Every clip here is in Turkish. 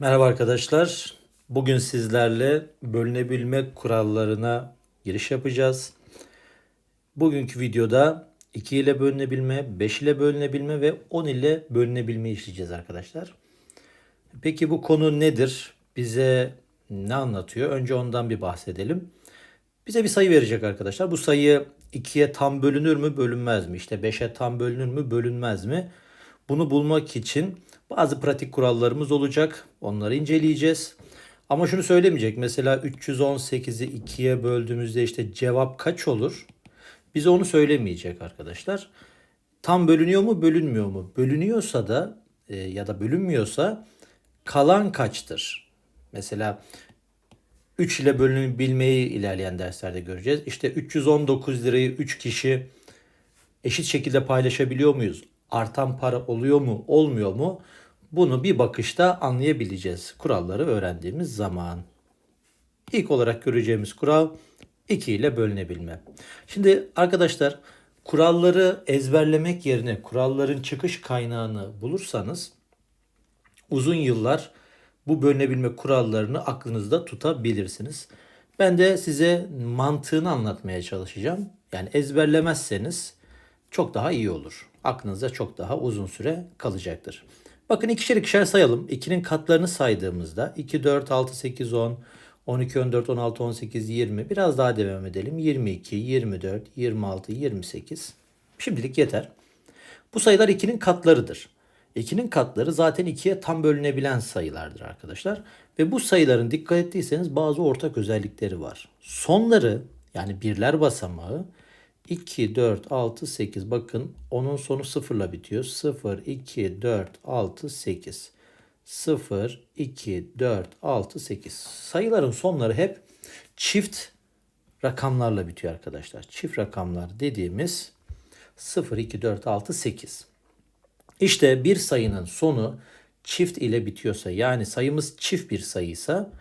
Merhaba arkadaşlar. Bugün sizlerle bölünebilme kurallarına giriş yapacağız. Bugünkü videoda 2 ile bölünebilme, 5 ile bölünebilme ve 10 ile bölünebilme işleyeceğiz arkadaşlar. Peki bu konu nedir? Bize ne anlatıyor? Önce ondan bir bahsedelim. Bize bir sayı verecek arkadaşlar. Bu sayı 2'ye tam bölünür mü, bölünmez mi? İşte 5'e tam bölünür mü, bölünmez mi? Bunu bulmak için bazı pratik kurallarımız olacak. Onları inceleyeceğiz. Ama şunu söylemeyecek. Mesela 318'i 2'ye böldüğümüzde işte cevap kaç olur? Bize onu söylemeyecek arkadaşlar. Tam bölünüyor mu, bölünmüyor mu? Bölünüyorsa da e, ya da bölünmüyorsa kalan kaçtır? Mesela 3 ile bölünebilmeyi ilerleyen derslerde göreceğiz. İşte 319 lirayı 3 kişi eşit şekilde paylaşabiliyor muyuz? Artan para oluyor mu, olmuyor mu? Bunu bir bakışta anlayabileceğiz kuralları öğrendiğimiz zaman. İlk olarak göreceğimiz kural 2 ile bölünebilme. Şimdi arkadaşlar kuralları ezberlemek yerine kuralların çıkış kaynağını bulursanız uzun yıllar bu bölünebilme kurallarını aklınızda tutabilirsiniz. Ben de size mantığını anlatmaya çalışacağım. Yani ezberlemezseniz çok daha iyi olur. Aklınızda çok daha uzun süre kalacaktır. Bakın ikişer ikişer sayalım. 2'nin katlarını saydığımızda 2, 4, 6, 8, 10, 12, 14, 16, 18, 20. Biraz daha devam edelim. 22, 24, 26, 28. Şimdilik yeter. Bu sayılar 2'nin katlarıdır. 2'nin katları zaten 2'ye tam bölünebilen sayılardır arkadaşlar. Ve bu sayıların dikkat ettiyseniz bazı ortak özellikleri var. Sonları yani birler basamağı 2, 4, 6, 8. Bakın onun sonu sıfırla bitiyor. 0, 2, 4, 6, 8. 0, 2, 4, 6, 8. Sayıların sonları hep çift rakamlarla bitiyor arkadaşlar. Çift rakamlar dediğimiz 0, 2, 4, 6, 8. İşte bir sayının sonu çift ile bitiyorsa yani sayımız çift bir sayıysa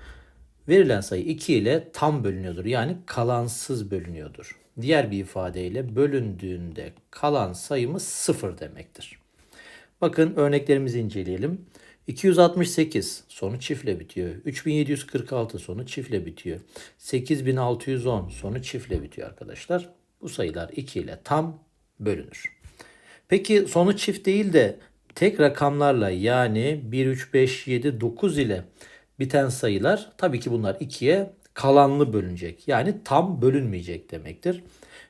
verilen sayı 2 ile tam bölünüyordur. Yani kalansız bölünüyordur. Diğer bir ifadeyle bölündüğünde kalan sayımız 0 demektir. Bakın örneklerimizi inceleyelim. 268 sonu çiftle bitiyor. 3746 sonu çiftle bitiyor. 8610 sonu çiftle bitiyor arkadaşlar. Bu sayılar 2 ile tam bölünür. Peki sonu çift değil de tek rakamlarla yani 1, 3, 5, 7, 9 ile biten sayılar tabii ki bunlar 2'ye kalanlı bölünecek. Yani tam bölünmeyecek demektir.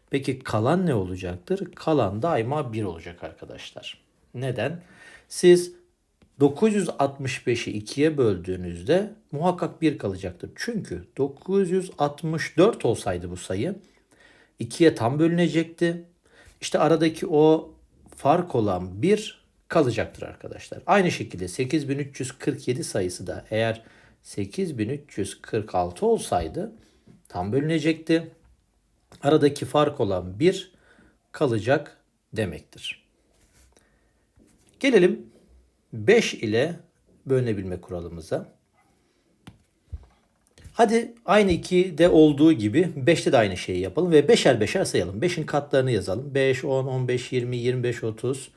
Peki kalan ne olacaktır? Kalan daima 1 olacak arkadaşlar. Neden? Siz 965'i 2'ye böldüğünüzde muhakkak 1 kalacaktır. Çünkü 964 olsaydı bu sayı 2'ye tam bölünecekti. İşte aradaki o fark olan 1 kalacaktır arkadaşlar. Aynı şekilde 8347 sayısı da eğer 8346 olsaydı tam bölünecekti. Aradaki fark olan 1 kalacak demektir. Gelelim 5 ile bölünebilme kuralımıza. Hadi aynı 2'de olduğu gibi 5'te de aynı şeyi yapalım ve beşer beşer sayalım. 5'in katlarını yazalım. 5, 10, 15, 20, 25, 30.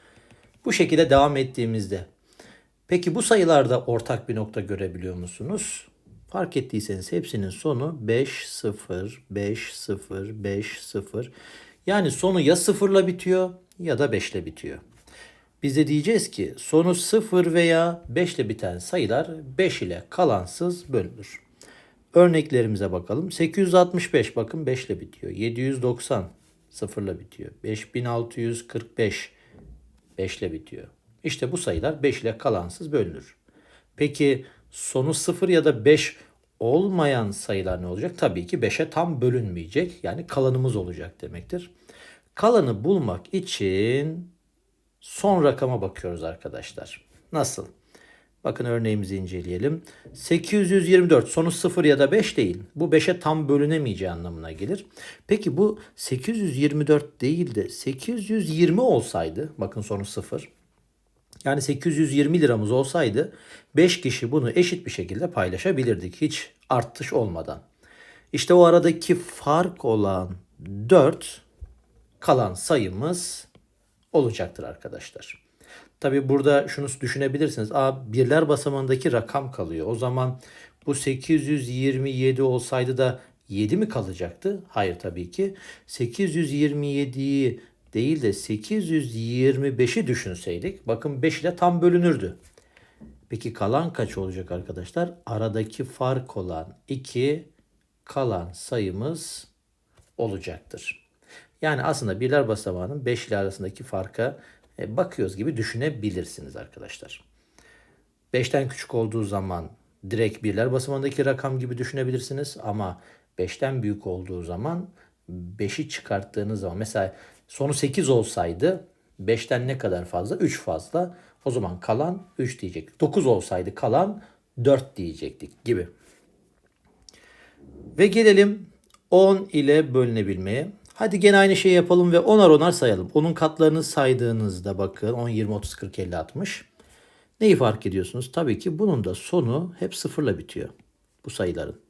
Bu şekilde devam ettiğimizde. Peki bu sayılarda ortak bir nokta görebiliyor musunuz? Fark ettiyseniz hepsinin sonu 5, 0, 5, 0, 5, 0. Yani sonu ya 0 ile bitiyor ya da 5 ile bitiyor. Biz de diyeceğiz ki sonu 0 veya 5 ile biten sayılar 5 ile kalansız bölünür. Örneklerimize bakalım. 865 bakın 5 ile bitiyor. 790 0 ile bitiyor. 5645 5 ile bitiyor. İşte bu sayılar 5 ile kalansız bölünür. Peki sonu 0 ya da 5 olmayan sayılar ne olacak? Tabii ki 5'e tam bölünmeyecek. Yani kalanımız olacak demektir. Kalanı bulmak için son rakama bakıyoruz arkadaşlar. Nasıl? Bakın örneğimizi inceleyelim. 824 sonu 0 ya da 5 değil. Bu 5'e tam bölünemeyeceği anlamına gelir. Peki bu 824 değil de 820 olsaydı bakın sonu 0. Yani 820 liramız olsaydı 5 kişi bunu eşit bir şekilde paylaşabilirdik hiç artış olmadan. İşte o aradaki fark olan 4 kalan sayımız olacaktır arkadaşlar. Tabi burada şunu düşünebilirsiniz. Aa, birler basamağındaki rakam kalıyor. O zaman bu 827 olsaydı da 7 mi kalacaktı? Hayır tabii ki. 827'yi değil de 825'i düşünseydik bakın 5 ile tam bölünürdü. Peki kalan kaç olacak arkadaşlar? Aradaki fark olan 2 kalan sayımız olacaktır. Yani aslında birler basamağının 5 ile arasındaki farka e, bakıyoruz gibi düşünebilirsiniz arkadaşlar. 5'ten küçük olduğu zaman direkt birler basamağındaki rakam gibi düşünebilirsiniz ama 5'ten büyük olduğu zaman 5'i çıkarttığınız zaman mesela sonu 8 olsaydı 5'ten ne kadar fazla? 3 fazla. O zaman kalan 3 diyecektik. 9 olsaydı kalan 4 diyecektik gibi. Ve gelelim 10 ile bölünebilmeye. Hadi gene aynı şeyi yapalım ve onar onar sayalım. Onun katlarını saydığınızda bakın 10, 20, 30, 40, 50, 60. Neyi fark ediyorsunuz? Tabii ki bunun da sonu hep sıfırla bitiyor. Bu sayıların.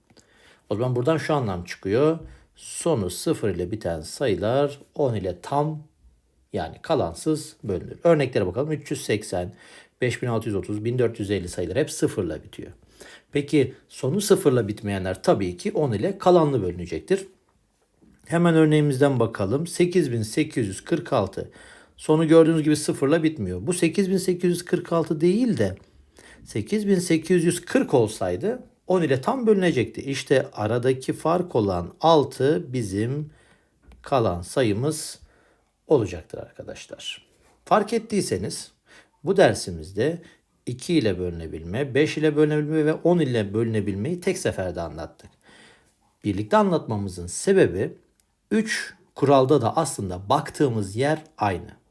O zaman buradan şu anlam çıkıyor. Sonu sıfır ile biten sayılar 10 ile tam yani kalansız bölünür. Örneklere bakalım. 380, 5630, 1450 sayılar hep sıfırla bitiyor. Peki sonu sıfırla bitmeyenler tabii ki 10 ile kalanlı bölünecektir. Hemen örneğimizden bakalım. 8846. Sonu gördüğünüz gibi sıfırla bitmiyor. Bu 8846 değil de 8840 olsaydı 10 ile tam bölünecekti. İşte aradaki fark olan 6 bizim kalan sayımız olacaktır arkadaşlar. Fark ettiyseniz bu dersimizde 2 ile bölünebilme, 5 ile bölünebilme ve 10 ile bölünebilmeyi tek seferde anlattık. Birlikte anlatmamızın sebebi 3 kuralda da aslında baktığımız yer aynı.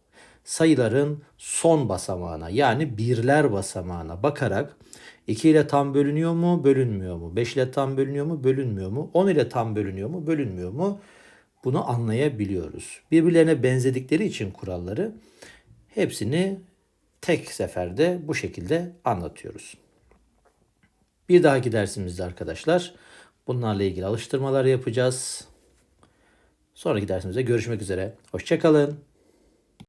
Sayıların son basamağına yani birler basamağına bakarak 2 ile tam bölünüyor mu, bölünmüyor mu? 5 ile tam bölünüyor mu, bölünmüyor mu? 10 ile tam bölünüyor mu, bölünmüyor mu? Bunu anlayabiliyoruz. Birbirlerine benzedikleri için kuralları hepsini tek seferde bu şekilde anlatıyoruz. Bir dahaki dersimizde arkadaşlar bunlarla ilgili alıştırmalar yapacağız. Sonraki dersimizde görüşmek üzere. Hoşçakalın.